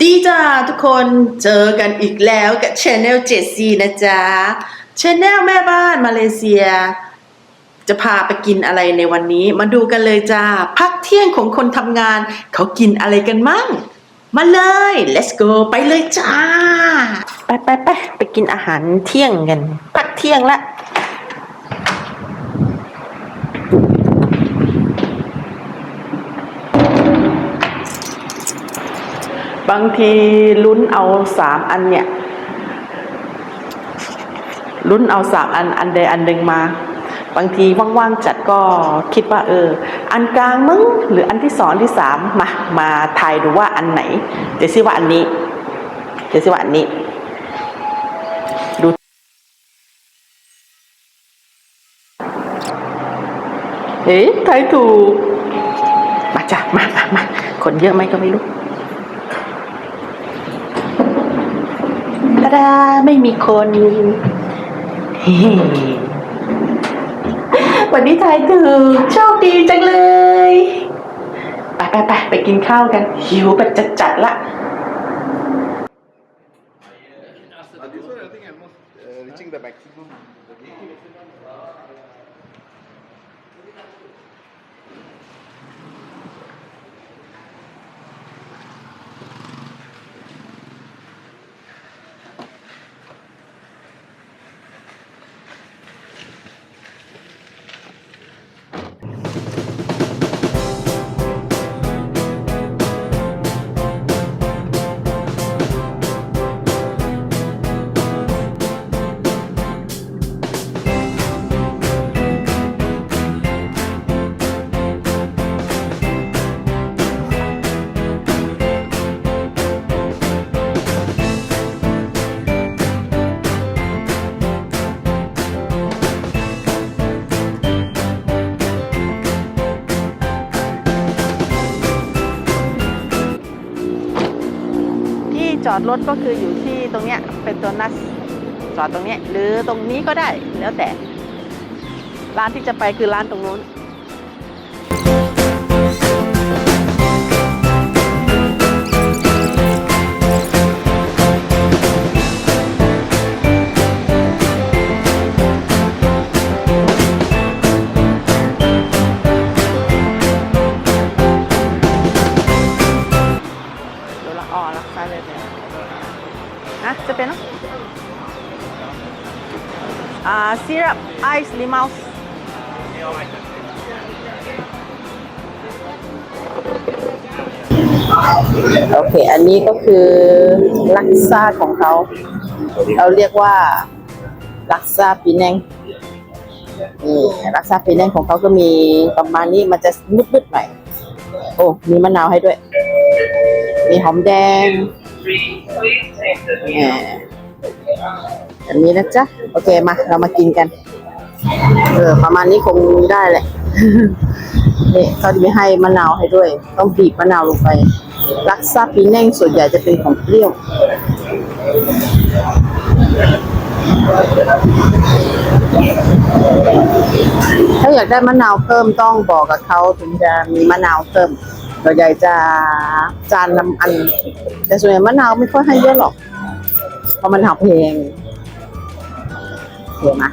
ดีจ้าทุกคนเจอกันอีกแล้วกับช anel 7 c นะจ๊ะช anel แม่บ้านมาเลเซีย จะพาไปกินอะไรในวันนี้ มาดูกันเลยจ้าพักเที่ยงของคนทำงาน เขากินอะไรกันมั่ง มาเลย let's go ไปเลยจ้า ไปไปไปไปกินอาหารเที่ยงกัน พักเที่ยงละ บางทีลุ้นเอาสามอันเนี่ยลุ้นเอาสามอันอันใดอันหนึ่งมา บางทีว่างๆจัดก็คิดว่าเออ อันกลางมึงหรืออันที่สองที่สามมามาทายดูว่าอันไหนเดี๋ยวซิว่าอันนี้เดี๋ยวซิว่าอันนี้ดูเอ๊ะทายถูกมาจ้ะมามามาคนเยอะไหมก็ไม่รู้ ตาดาไม่มีคน วันนี้ทายถูกโชคดีจังเลย ไปไปไปไปกินข้าวกัน หิวแบบจัดจัดละ Uh, this one I think I'm uh, reaching the back. จอดรถก็คืออยู่ที่ตรงเนี้ยเป็นตัวนัสจอดตรงเนี้ยหรือตรงนี้ก็ได้แล้วแต่ ร้านที่จะไปคือร้านตรงนู้น นะจะเป็นอ่าซีรัปไอซ์ลิมัลส์โอเค อันนี้ก็คือลักซ่าของเขา เราเรียกว่า ลักซ่าปีแนงนี่ลักซ่าปีแนงของเขาก็มีประมาณนี้มันจะมืดๆหน่อย โอ้ มีมะนาวให้ด้วย มีหอมแดง แหมอันนี้นะจ๊ะ โอเคมา เรามากินกัน เออ ประมาณนี้คงได้แหละนี่เขาจะมีให้มะนาวให้ด้วย ต้องบีบมะนาวลงไปลักซาปีแน่งส่วนใหญ่จะเป็นของเปรี้ยวถ้าอยากได้มะนาวเพิ่มต้องบอกกับเขาถึงจะมีมะนาวเพิ่ม เราใหญ่จะจานละอัน แต่ส่วนใหญ่มะนาวไม่ค่อยให้เยอะหรอก เพราะมันหาเพลงเห็นไหม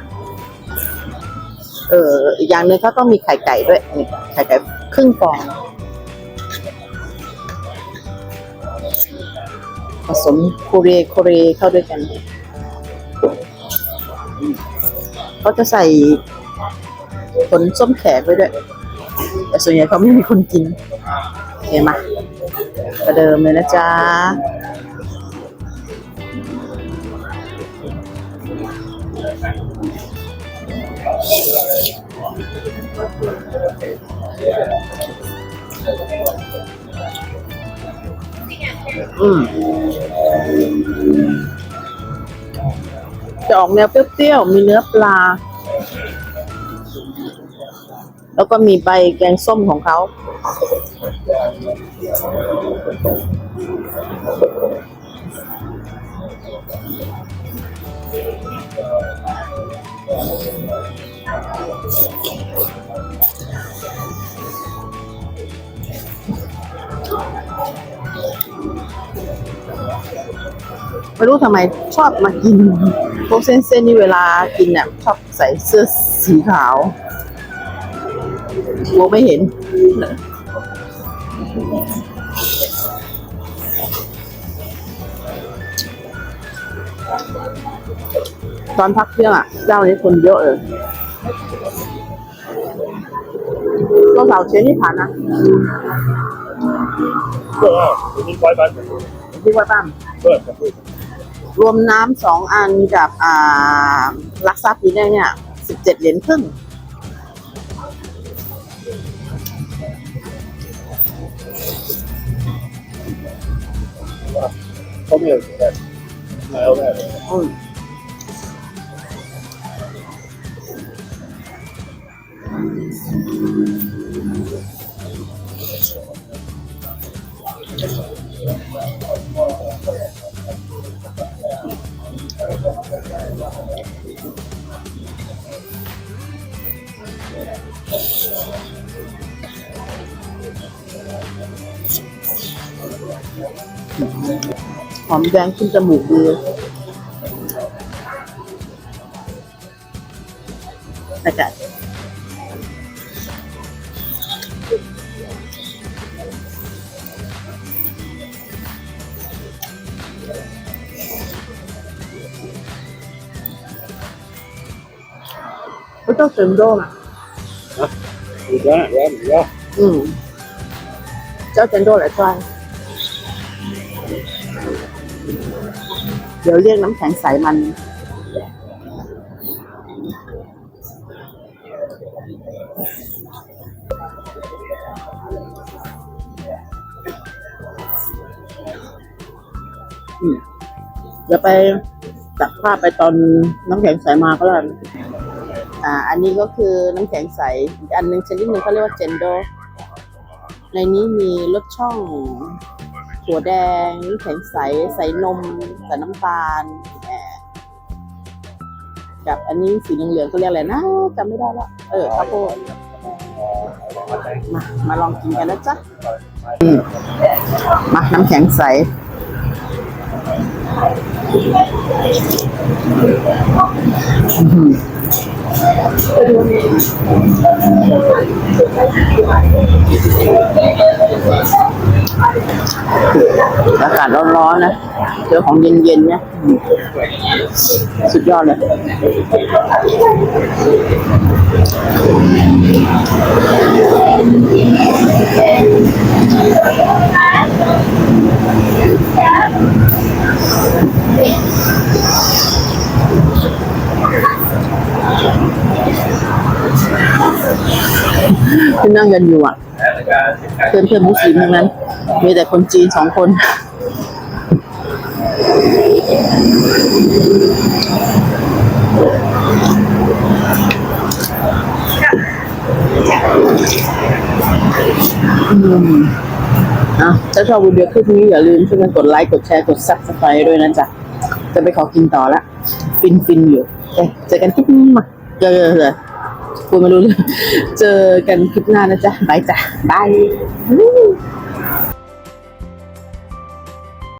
เอออีกอย่างหนึ่งเขาต้องมีไข่ไก่ด้วยนี่ไข่ไก่ครึ่งฟอง ผสมโคเรโคเรเข้าด้วยกันเขาจะใส่ผลส้มแขกไว้ด้วย แต่ส่วนใหญ่เขาไม่มีคนกิน เห็นไหมประเดิมเลยนะจ๊ะอืมจะออกแนวเปรี้ยวๆ มีเนื้อปลา แล้วก็มีใบแกงส้มของเขา ไม่รู้ทำไมชอบมากิน พวกเส้นๆนี่เวลากินเนี่ยชอบใส่เสื้อสีขาว กลัวไม่เห็น ตอนพักเที่ยงอ่ะ เจ้านี้คนเยอะเลยก็สาวเชนที่ผ่านนะ 对啊，我是乖班的， ที่ว่าตั้ม 对，对。 รวมน้ำสองอันกับอ่าลักซับปีแรกเนี่ยสิบเจ็ดเหรียญครึ่ง 后面有มีอะไอมแดงขึ้นจมูกดีนะจ๊ะก็ต้องเสริมโดนอะอีกแล้วแล้วอีกแล้วอืมเจ้าเซนโดหลายครั้ เดี๋ยวเรียกน้ำแข็งใสมันเดี๋ยวไปตักภาพไปตอนน้ำแข็งใสมาก็แล้วอ่า อันนี้ก็คือน้ำแข็งใสอีกอันหนึ่งชนิดหนึ่งเขาเรียกว่าเจนโด ในนี้มีรสช่อง ถั่วแดงน้ำแข็งใส ใส่นมใส่น้ำตาลกับอันนี้สีเหลืองๆก็เรียกอะไรนะจำไม่ได้ละเออข้าวโพดมามาลองกินกันนะจ๊ะมาน้ำแข็งใสอื อากาศร้อนๆนะเจอของเย็นๆเนี่ยสุดยอดเลย ที่นั่งกันอยู่อะ เพื่อนเพื่อนมุสลิมทั้งนั้น มีแต่คนจีนสองคน อืมอะถ้าชอบวิดีโอคลิปนี้อย่าลืมช่วยกันกดไลค์ กดแชร์ กด subscribe ด้วยนะจ๊ะ จะไปขอกินต่อละ ฟินฟินอยู่เอ้ยเจอกันคลิปนี้มาเจอเลย กูไม่รู้เรื่องเจอกันคลิปหน้านะจ๊ะบายจ้ะบาย